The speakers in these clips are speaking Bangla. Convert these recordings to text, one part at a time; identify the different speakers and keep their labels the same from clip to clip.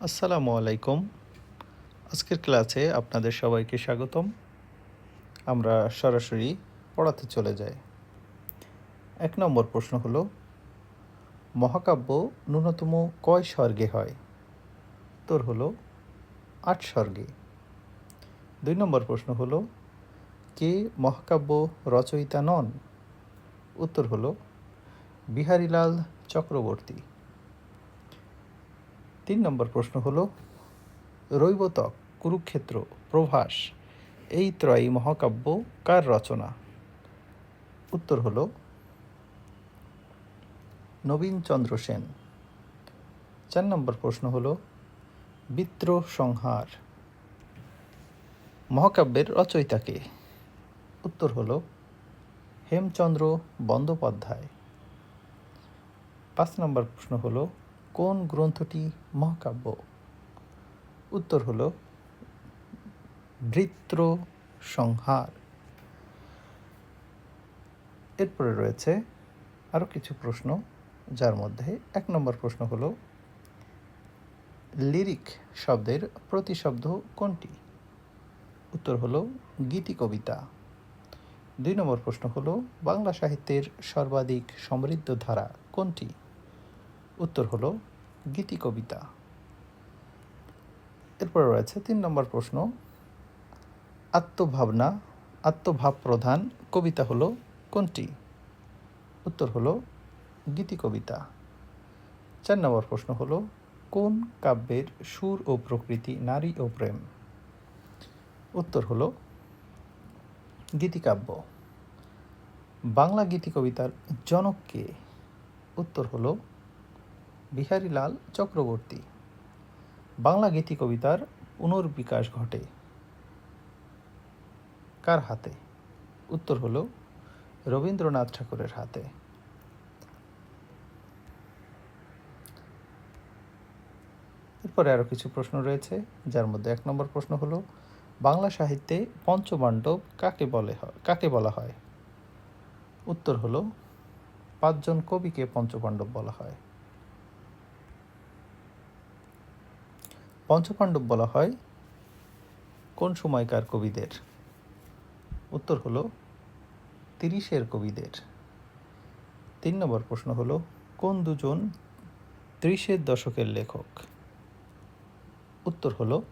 Speaker 1: আসসালামু আলাইকুম। আজকের ক্লাসে আপনাদের সবাইকে স্বাগতম। আমরা সরাসরি পড়াতে চলে যাই। এক নম্বর প্রশ্ন হলো, মহাকাব্য ন্যূনতম কয় স্বর্গে হয়? উত্তর হলো, আট স্বর্গে। দুই নম্বর প্রশ্ন হলো, কে মহাকাব্য রচয়িতা নন? উত্তর হলো, বিহারীলাল চক্রবর্তী। তিন নম্বর প্রশ্ন হলো রৈবতক কুরুক্ষেত্র, প্রভাস, এই ত্রয়ী মহাকাব্য কার রচনা? উত্তর হলো, নবীনচন্দ্র সেন। চার নম্বর প্রশ্ন হলো বিত্র সংহার মহাকাব্যের রচয়িতাকে উত্তর হলো, হেমচন্দ্র বন্দ্যোপাধ্যায়। পাঁচ নম্বর প্রশ্ন হলো কোন গ্রন্থটি মহাকাব্য? উত্তর হল বৃত্র সংহার এরপরে রয়েছে আরও কিছু প্রশ্ন, যার মধ্যে এক নম্বর প্রশ্ন হল, লিরিক শব্দের প্রতিশব্দ কোনটি? উত্তর হল, গীতি কবিতা। দুই নম্বর প্রশ্ন হল, বাংলা সাহিত্যের সর্বাধিক সমৃদ্ধ ধারা কোনটি? উত্তর হলো গীতি কবিতা। এরপর রয়েছে তিন নম্বর প্রশ্ন। আত্মভাবনা আত্মভাব প্রধান কবিতা হলো কোনটি? উত্তর হলো গীতি কবিতা। চার নম্বর প্রশ্ন হলো, কোন কাব্যের সুর ও প্রকৃতি নারী ও প্রেম? উত্তর হলো গীতিকাব্য বাংলা গীতি কবিতার জনক কে? উত্তর হলো বিহারীলাল চক্রবর্তী। বাংলা গীতি কবিতার পুনর্বিকাশ ঘটে। কার হাতে? উত্তর হলো রবীন্দ্রনাথ ঠাকুরের হাতে। এরপরে আরও কিছু প্রশ্ন রয়েছে, যার মধ্যে এক নম্বর প্রশ্ন হলো, বাংলা সাহিত্যে পঞ্চপাণ্ডব কাকে বলে হয় কাকে বলা হয়? উত্তর হলো, পাঁচজন কবিকে পঞ্চপাণ্ডব বলা হয়। পঞ্চপাণ্ডব বলা হয়, কোন সময়কার কবিদের? উত্তর হলো, তিরিশের কবিদের। তিন নম্বর প্রশ্ন হলো, কোন দুজন ত্রিশের দশকের লেখক? উত্তর হলো,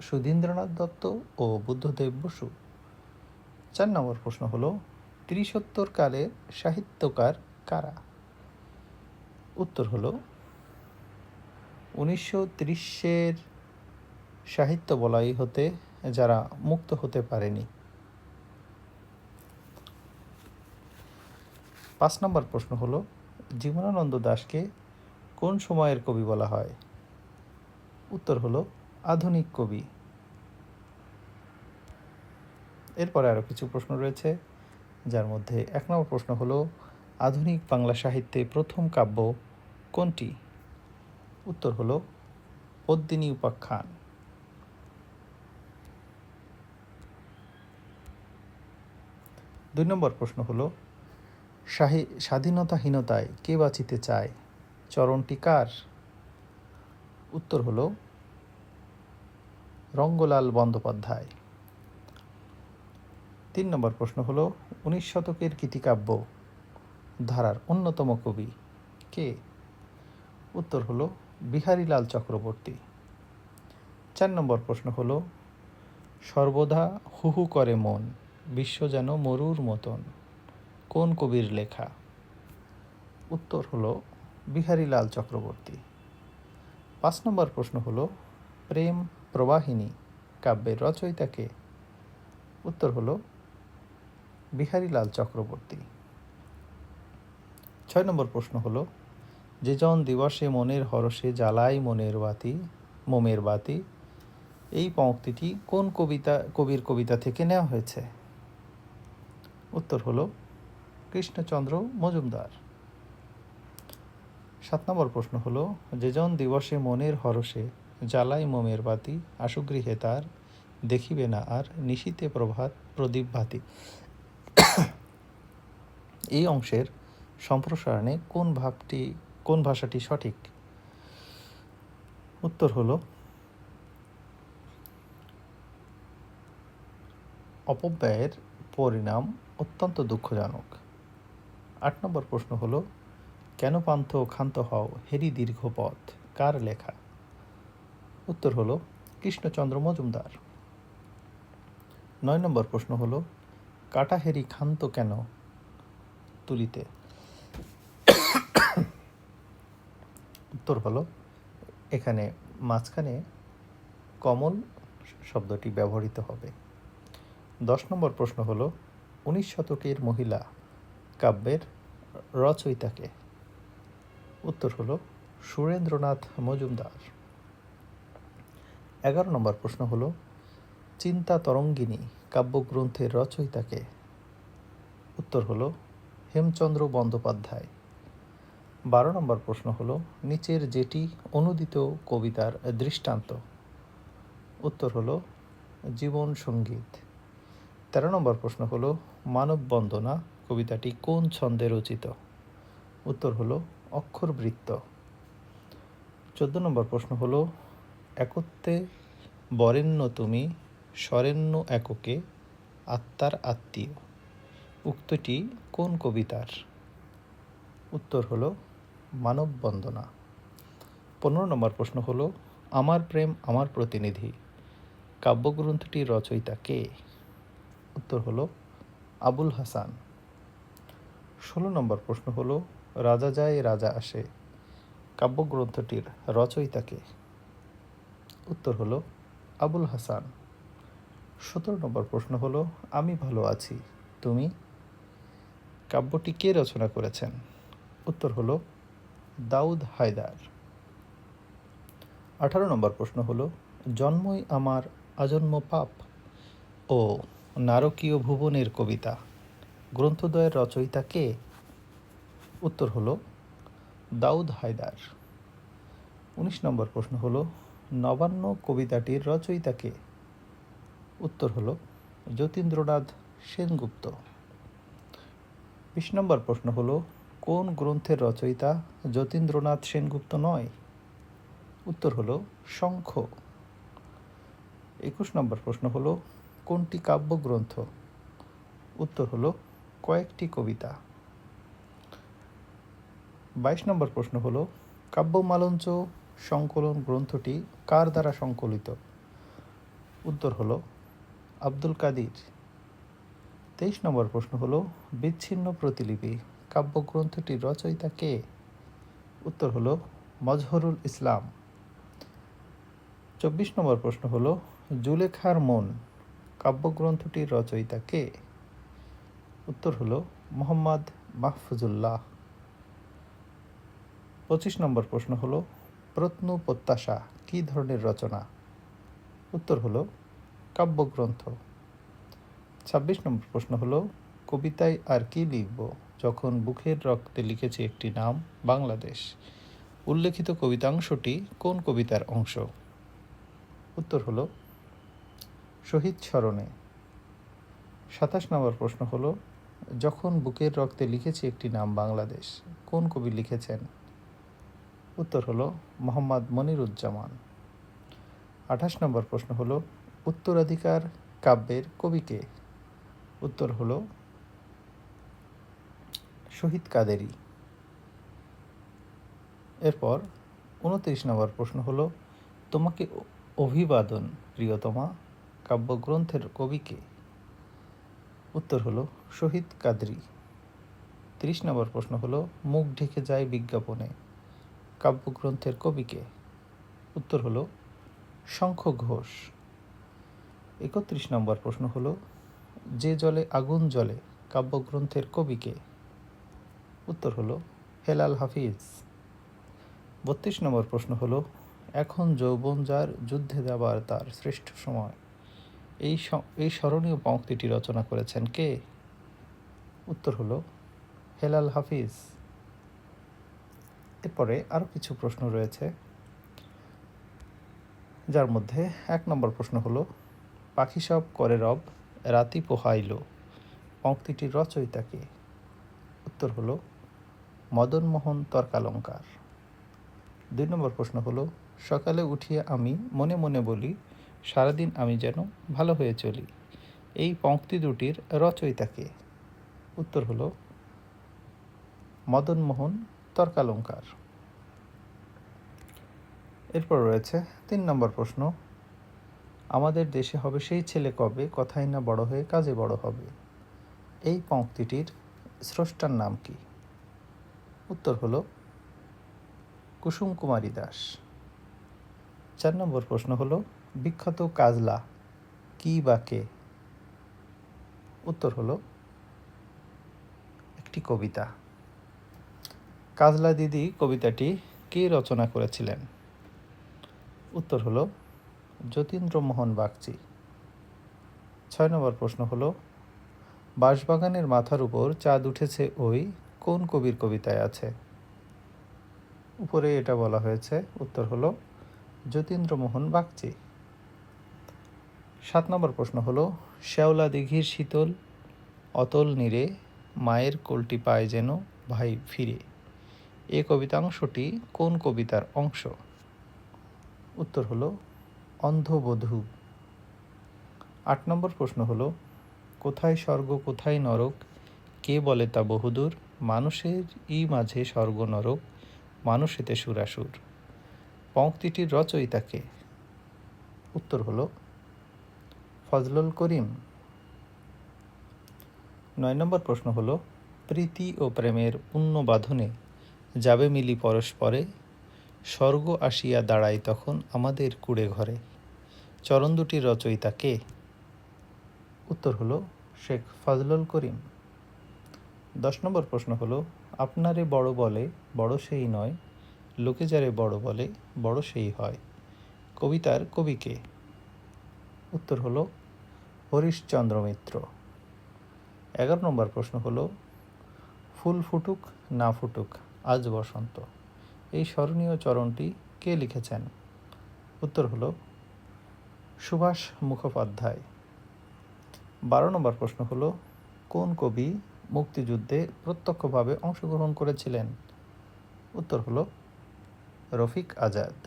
Speaker 1: সুধীন্দ্রনাথ দত্ত ও বুদ্ধদেব বসু। চার নম্বর প্রশ্ন হলো ত্রিশোত্তর কালের সাহিত্যকার কারা? উত্তর হলো উনিশশো ত্রিশের সাহিত্য বলাই হতে যারা মুক্ত হতে পারেনি। পাঁচ নম্বর প্রশ্ন হলো, জীবনানন্দ দাশকে কোন সময়ের কবি বলা হয়? উত্তর হলো, আধুনিক কবি। এরপরে আরও কিছু প্রশ্ন রয়েছে, যার মধ্যে এক নম্বর প্রশ্ন হলো, আধুনিক বাংলা সাহিত্যে প্রথম কাব্য কোনটি? উত্তর হলো পদ্মিনী উপাখ্যান। দুই নম্বর প্রশ্ন হলো স্বাধীনতাহীনতায় কে বাঁচিতে চায়? চরণটি কার? উত্তর হল, রঙ্গলাল বন্দ্যোপাধ্যায়। তিন নম্বর প্রশ্ন হল, উনিশ শতকের গীতিকাব্য ধারার অন্যতম কবি কে? উত্তর হলো বিহারীলাল চক্রবর্তী। চার নম্বর প্রশ্ন হল, সর্বদা হুহু করে মন, বিশ্ব যেন মরুর মতন। কোন কবির লেখা? উত্তর হলো, বিহারীলাল চক্রবর্তী। পাঁচ নম্বর প্রশ্ন হল, প্রেম প্রবাহিনী, কাব্যের রচয়িতাকে উত্তর হলো, বিহারীলাল চক্রবর্তী। ছয় নম্বর প্রশ্ন হলো যে জন দিবসে মনের হরসে জ্বালাই মনের বাতি, মোমের বাতি। এই পঙ্ক্তিটি কোন কবিতা, কবির কবিতা থেকে নেওয়া হয়েছে? উত্তর হলো কৃষ্ণচন্দ্র মজুমদার। সাত নম্বর প্রশ্ন হলো যে জন দিবসে মনের হরসে জ্বালাই মোমের বাতি আশুগৃহে তার দেখিবে না আর নিশীতে প্রভাত, প্রদীপ ভাতি। এই অংশের সম্প্রসারণে কোন ভাবটি কোন ভাষাটি সঠিক? উত্তর হলো অপব্যয়ের পরিণাম অত্যন্ত দুঃখজনক। আট নম্বর প্রশ্ন হলো, কেন পান্থ ক্ষান্ত হও, হেরি দীর্ঘ পথ, কার লেখা? উত্তর হলো, কৃষ্ণচন্দ্র মজুমদার। নয় নম্বর প্রশ্ন হলো কাটাহেরি ক্ষান্ত কেন? তুলিতে। উত্তর হলো, এখানে মাঝখানে কমল শব্দটি ব্যবহৃত হবে। দশ নম্বর প্রশ্ন হল, উনিশ শতকের মহিলা কাব্যের রচয়িতাকে? উত্তর হল, সুরেন্দ্রনাথ মজুমদার। এগারো নম্বর প্রশ্ন হল, চিন্তা তরঙ্গিনী কাব্যগ্রন্থের রচয়িতাকে? উত্তর হল, হেমচন্দ্র বন্দ্যোপাধ্যায়। বারো নম্বর প্রশ্ন হল, নিচের যেটি অনুদিত কবিতার দৃষ্টান্ত? উত্তর হল, জীবন সংগীত। তেরো নম্বর প্রশ্ন হল, মানব বন্দনা কবিতাটি কোন ছন্দে রচিত? উত্তর হলো অক্ষরবৃত্ত চোদ্দ নম্বর প্রশ্ন হল, একত্বে বরেণ্য তুমি, স্বরেণ্য এককে, আত্মার আত্মীয়। উক্তটি কোন কবিতার? উত্তর হলো মানব বন্দনা। পনেরো নম্বর প্রশ্ন হলো, আমার প্রেম আমার প্রতিনিধি। কাব্যগ্রন্থটির রচয়িতা কে? উত্তর হলো, আবুল হাসান। ষোলো নম্বর প্রশ্ন হলো, রাজা যায়, রাজা আসে। কাব্যগ্রন্থটির রচয়িতা কে? উত্তর হলো, আবুল হাসান। সতেরো নম্বর প্রশ্ন হলো, আমি ভালো আছি, তুমি? কাব্যটি কে রচনা করেছেন? উত্তর হলো দাউদ হায়দার। আঠারো নম্বর প্রশ্ন হলো, জন্মই আমার আজন্ম পাপ ও নারকীয় ভুবনের কবিতা। গ্রন্থদ্বয়ের রচয়িতা কে? উত্তর হলো, দাউদ হায়দার। উনিশ নম্বর প্রশ্ন হলো, নবান্ন কবিতাটির রচয়িতা কে? উত্তর হলো, যতীন্দ্রনাথ সেনগুপ্ত। বিশ নম্বর প্রশ্ন হলো কোন গ্রন্থের রচয়িতা যতীন্দ্রনাথ সেনগুপ্ত নয়? উত্তর হলো শঙ্খ। একুশ নম্বর প্রশ্ন হলো, কোনটি কাব্যগ্রন্থ? উত্তর হলো, কয়েকটি কবিতা। বাইশ নম্বর প্রশ্ন হলো, কাব্যমালঞ্চ সংকলন গ্রন্থটি কার দ্বারা সংকলিত? উত্তর হলো, আব্দুল কাদির। তেইশ নম্বর প্রশ্ন হলো, বিচ্ছিন্ন প্রতিলিপি। কাব্যগ্রন্থটির রচয়িতা কে? উত্তর হলো, মজহরুল ইসলাম। চব্বিশ নম্বর প্রশ্ন হলো, জুলেখার মন কাব্যগ্রন্থটির রচয়িতা কে? উত্তর হলো, মোহাম্মদ মাহফুজুল্লাহ। পঁচিশ নম্বর প্রশ্ন হলো প্রত্ন প্রত্যাশা কী ধরনের রচনা? উত্তর হলো, কাব্যগ্রন্থ। ছাব্বিশ নম্বর প্রশ্ন হলো, কবিতায় আর কি লিখব? যখন বুকের রক্তে লিখেছি একটি নাম, বাংলাদেশ। উল্লেখিত কবিতাংশটি কোন কবিতার অংশ? উত্তর হল, শহীদ স্মরণে। সাতাশ নম্বর প্রশ্ন হলো, যখন বুকের রক্তে লিখেছি একটি নাম, বাংলাদেশ, কোন কবি লিখেছেন? উত্তর হলো, মোহাম্মদ মনিরুজ্জামান। আঠাশ নম্বর প্রশ্ন হলো, উত্তরাধিকার কাব্যের কবিকে উত্তর হলো শহীদ কাদেরি। এরপর উনত্রিশ নম্বর প্রশ্ন হলো, তোমাকে অভিবাদন, প্রিয়তমা, কাব্যগ্রন্থের কবিকে উত্তর হলো, শহীদ কাদরি। তিরিশ নম্বর প্রশ্ন হলো, মুখ ঢেকে যায় বিজ্ঞাপনে, কাব্যগ্রন্থের কবিকে উত্তর হলো, শঙ্খ ঘোষ। একত্রিশ নম্বর প্রশ্ন হলো, যে জলে আগুন জলে কাব্যগ্রন্থের কবিকে উত্তর হলো হেলাল হাফিজ। বত্রিশ নম্বর প্রশ্ন হলো, এখন যৌবন যার, যুদ্ধে যাবার তার শ্রেষ্ঠ সময়। এই এই স্মরণীয় পঙ্ক্তিটি রচনা করেছেন কে? উত্তর হলো হেলাল হাফিজ। এরপরে আরও কিছু প্রশ্ন রয়েছে। যার মধ্যে এক নম্বর প্রশ্ন হলো, পাখি সব করে রব, রাতি পোহাইল। পঙ্ক্তিটির রচয়িতা কে? উত্তর হলো মদনমোহন তর্কালঙ্কার। দুই নম্বর প্রশ্ন হলো, সকালে উঠিয়ে আমি মনে মনে বলি, সারাদিন আমি যেন ভালো হয়ে চলি। এই পংক্তি দুটির রচয়িতাকে উত্তর হলো, মদনমোহন তর্কালঙ্কার। এরপর রয়েছে তিন নম্বর প্রশ্ন, আমাদের দেশে হবে সেই ছেলে কবে কথাই না বড় হয়ে কাজে বড় হবে? এই পংক্তিটির স্রষ্টার নাম কি? উত্তর হলো, কুসুম কুমারী দাস। চার নম্বর প্রশ্ন হলো, বিখ্যাত কাজলা কি বা কে? উত্তর হলো, একটি কবিতা। কাজলা দিদি কবিতাটি কে রচনা করেছিলেন? উত্তর হলো, যতীন্দ্রমোহন বাগচি। ছয় নম্বর প্রশ্ন হলো, বাঁশবাগানের মাথার উপর চাঁদ উঠেছে ওই কোন কবির কবিতায় আছে? উপরে এটা বলা হয়েছে, উত্তর হলো যতীন্দ্রমোহন বাগচি। সাত নম্বর প্রশ্ন হলো, শ্যাওলা দিঘির শীতল, অতল নীরে মায়ের কোলটি পায় যেন ভাই ফিরে। এ কবিতাংশটি কোন কবিতার অংশ? উত্তর হলো, অন্ধবধূ। আট নম্বর প্রশ্ন হলো, কোথায় স্বর্গ, কোথায় নরক, কে বলে তা বহুদূর? মানুষের ই মাঝে স্বর্গ নরক মানুষেতে সুরাসুর। পংক্তিটির রচয়িতাকে। উত্তর হল, ফজলুল করিম। নয় নম্বর প্রশ্ন হল, প্রীতি ও প্রেমের পুণ্য বাঁধনে যাবে মিলি পরস্পরে, স্বর্গ আসিয়া দাঁড়ায় তখন আমাদের কুড়ে ঘরে। চরণ দুটির রচয়িতা কে? উত্তর হল, শেখ ফজলুল করিম। দশ নম্বর প্রশ্ন হলো, আপনারে বড় বলে বড় সেই নয়, লোকে যারে বড় বলে বড় সেই হয়। কবিতার কবিকে উত্তর হলো, হরিশচন্দ্র মিত্র। এগারো নম্বর প্রশ্ন হলো, ফুল ফুটুক না ফুটুক, আজ বসন্ত। এই স্মরণীয় চরণটি কে লিখেছেন? উত্তর হলো, সুভাষ মুখোপাধ্যায়। বারো নম্বর প্রশ্ন হলো, কোন কবি মুক্তিযুদ্ধে প্রত্যক্ষভাবে অংশগ্রহণ করেছিলেন। উত্তর হল, রফিক আজাদ।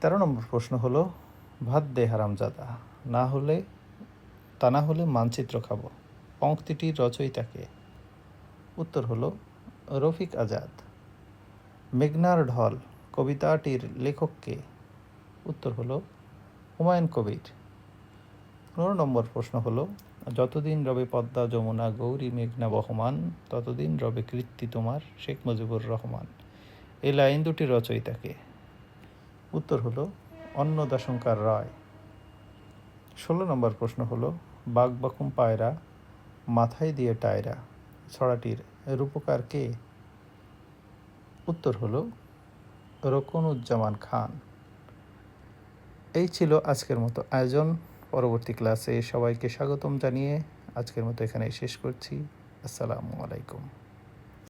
Speaker 1: তেরো নম্বর প্রশ্ন হল, ভাত দে হারামজাদা, না হলে, তা না হলে মানচিত্র খাব পঙ্ক্তিটির রচয়িতাকে। উত্তর হল, রফিক আজাদ। মেঘনার ঢল, কবিতাটির লেখককে। উত্তর হল, হুমায়ুন কবির। পনেরো নম্বর প্রশ্ন হলো যতদিন রবে পদ্মা, যমুনা, গৌরী, মেঘনা বহমান, ততদিন রবে কৃত্তি তোমার, শেখ মুজিবুর রহমান। এই লাইন দুটি রচয়িতাকে। উত্তর হলো, অন্নদাশঙ্কর রায়। ষোলো নম্বর প্রশ্ন হলো বাঘবাকুম পায়রা, মাথায় দিয়ে টায়রা। ছড়াটির রূপকার কে? উত্তর হলো, রকনুজ্জামান খান। এই ছিল আজকের মতো আয়োজন। পরবর্তী ক্লাসে সবাইকে স্বাগতম জানিয়ে আজকের মতো এখানে শেষ করছি। আসসালামু আলাইকুম।